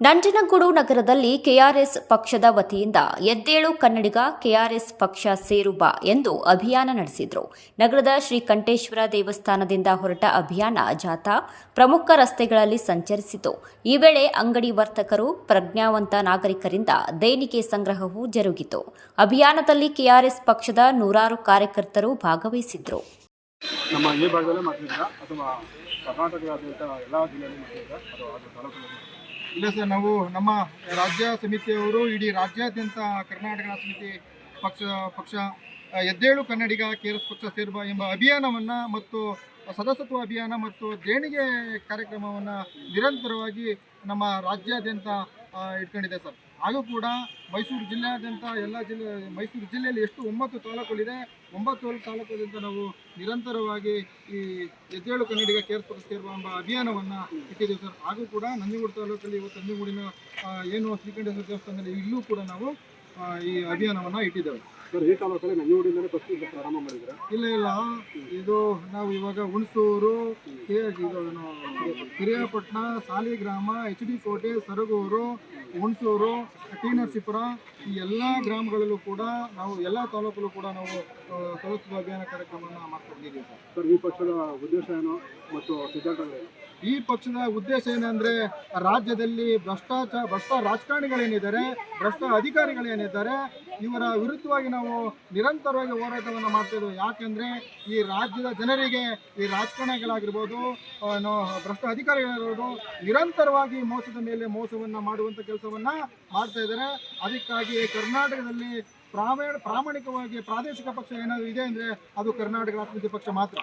ನಂಜನಗೂಡು ನಗರದಲ್ಲಿ ಕೆಆರ್ಎಸ್ ಪಕ್ಷದ ವತಿಯಿಂದ ಎದ್ದೇಳು ಕನ್ನಡಿಗ ಕೆಆರ್ಎಸ್ ಪಕ್ಷ ಬಾ ಎಂದು ಅಭಿಯಾನ ನಡೆಸಿದ್ರು. ನಗರದ ಶ್ರೀಕಂಠೇಶ್ವರ ದೇವಸ್ಥಾನದಿಂದ ಹೊರಟ ಅಭಿಯಾನ ಜಾಥಾ ಪ್ರಮುಖ ರಸ್ತೆಗಳಲ್ಲಿ ಸಂಚರಿಸಿತು. ಈ ವೇಳೆ ಅಂಗಡಿ ವರ್ತಕರು, ಪ್ರಜ್ಞಾವಂತ ನಾಗರಿಕರಿಂದ ದೇಣಿಗೆ ಸಂಗ್ರಹವೂ ಜರುಗಿತು. ಅಭಿಯಾನದಲ್ಲಿ ಕೆಆರ್ಎಸ್ ಪಕ್ಷದ ನೂರಾರು ಕಾರ್ಯಕರ್ತರು ಭಾಗವಹಿಸಿದ್ರು. ಕರ್ನಾಟಕದಾದ್ಯಂತ ಎಲ್ಲ ಜಿಲ್ಲೆಯಲ್ಲಿ ಅಥವಾ ಅದು ತಾಲೂಕಲ್ಲಿ ಇಲ್ಲ ಸರ್, ನಾವು ನಮ್ಮ ರಾಜ್ಯ ಸಮಿತಿಯವರು, ಇಡೀ ರಾಜ್ಯಾದ್ಯಂತ ಕರ್ನಾಟಕ ಸಮಿತಿ ಪಕ್ಷ ಪಕ್ಷ ಎದ್ದೇಳು ಕನ್ನಡಿಗ ಕೇರಸ್ ಪಕ್ಷ ಸೇರುವ ಎಂಬ ಅಭಿಯಾನವನ್ನು ಮತ್ತು ಸದಸ್ಯತ್ವ ಅಭಿಯಾನ ಮತ್ತು ದೇಣಿಗೆ ಕಾರ್ಯಕ್ರಮವನ್ನು ನಿರಂತರವಾಗಿ ನಮ್ಮ ರಾಜ್ಯಾದ್ಯಂತ ಇಟ್ಕೊಂಡಿದೆ ಸರ್. ಹಾಗೂ ಕೂಡ ಮೈಸೂರು ಜಿಲ್ಲೆಯಾದ್ಯಂತ ಎಲ್ಲ ಜಿಲ್ಲೆ, ಮೈಸೂರು ಜಿಲ್ಲೆಯಲ್ಲಿ ಎಷ್ಟು ಒಂಬತ್ತು ತಾಲೂಕುಗಳಿದೆ ಒಂಬತ್ತು ತಾಲೂಕುಗಳಿಂದ ನಾವು ನಿರಂತರವಾಗಿ ಈ ಎದ್ದೇಳು ಕನ್ನಡಿಗ ಇರುವ ಎಂಬ ಅಭಿಯಾನವನ್ನು ಇಟ್ಟಿದ್ದೀವಿ ಸರ್. ಹಾಗೂ ಕೂಡ ನಂಜನಗೂಡು ತಾಲೂಕಲ್ಲಿ ಇವತ್ತು ನಂಜನಗೂಡಿನ ಏನು ಶ್ರೀಕಂಠೇಶ್ವರ ದೇವಸ್ಥಾನದಲ್ಲಿ ಇಲ್ಲೂ ಕೂಡ ನಾವು ಈ ಅಭಿಯಾನವನ್ನು ಇಟ್ಟಿದ್ದೇವೆ. ಸರ್ ಈ ತಾಲೂಕಲ್ಲಿ ನಂಜನಗೂಡಿಂದಲೇ ಫಸ್ಟ್ ಪ್ರಾರಂಭ ಇಲ್ಲ ಇಲ್ಲ. ಇದು ನಾವು ಇವಾಗ Hunsur Hiriyapatna Saligrama H D Kote Saragur Hunsur T Narasipura ಈ ಎಲ್ಲ ಗ್ರಾಮಗಳಲ್ಲೂ ಕೂಡ ನಾವು ಎಲ್ಲ ತಾಲೂಕಲ್ಲೂ ಕೂಡ ನಾವು ಸದಸ್ಯತ್ವ ಅಭಿಯಾನ ಕಾರ್ಯಕ್ರಮವನ್ನು ಮಾಡ್ಕೊಂಡಿದ್ದೀವಿ ಸರ್. ಸರ್ ಈ ಪಕ್ಷದ ಉದ್ದೇಶ ಏನು ಮತ್ತು ಸಿದ್ಧಾಂತಗಳೇನು ಈ ಪಕ್ಷದ ಉದ್ದೇಶ ಏನಂದ್ರೆ ರಾಜ್ಯದಲ್ಲಿ ಭ್ರಷ್ಟಾಚಾರ ಭ್ರಷ್ಟ ರಾಜಕಾರಣಿಗಳೇನಿದ್ದಾರೆ ಭ್ರಷ್ಟ ಅಧಿಕಾರಿಗಳೇನಿದ್ದಾರೆ ಇವರ ವಿರುದ್ಧವಾಗಿ ನಾವು ನಿರಂತರವಾಗಿ ಹೋರಾಟವನ್ನು ಮಾಡ್ತಿದ್ದೇವೆ ಯಾಕೆಂದರೆ ಯಾಕೆಂದ್ರೆ ಈ ರಾಜ್ಯದ ಜನರಿಗೆ ಈ ರಾಜಕಾರಣಿಗಳಾಗಿರ್ಬೋದು ಭ್ರಷ್ಟ ಅಧಿಕಾರಿಗಳಾಗಿರ್ಬೋದು ನಿರಂತರವಾಗಿ ಮೋಸದ ಮೇಲೆ ಮೋಸವನ್ನ ಮಾಡುವಂತ ಕೆಲಸವನ್ನ ಮಾಡ್ತಾ ಇದ್ದಾರೆ. ಅದಕ್ಕಾಗಿ ಕರ್ನಾಟಕದಲ್ಲಿ ಪ್ರಾಮಾಣ ಪ್ರಾಮಾಣಿಕವಾಗಿ ಪ್ರಾದೇಶಿಕ ಪಕ್ಷ ಏನಾದರೂ ಇದೆ ಅಂದ್ರೆ ಅದು ಕರ್ನಾಟಕ ರಾಷ್ಟ್ರಪತಿ ಪಕ್ಷ ಮಾತ್ರ.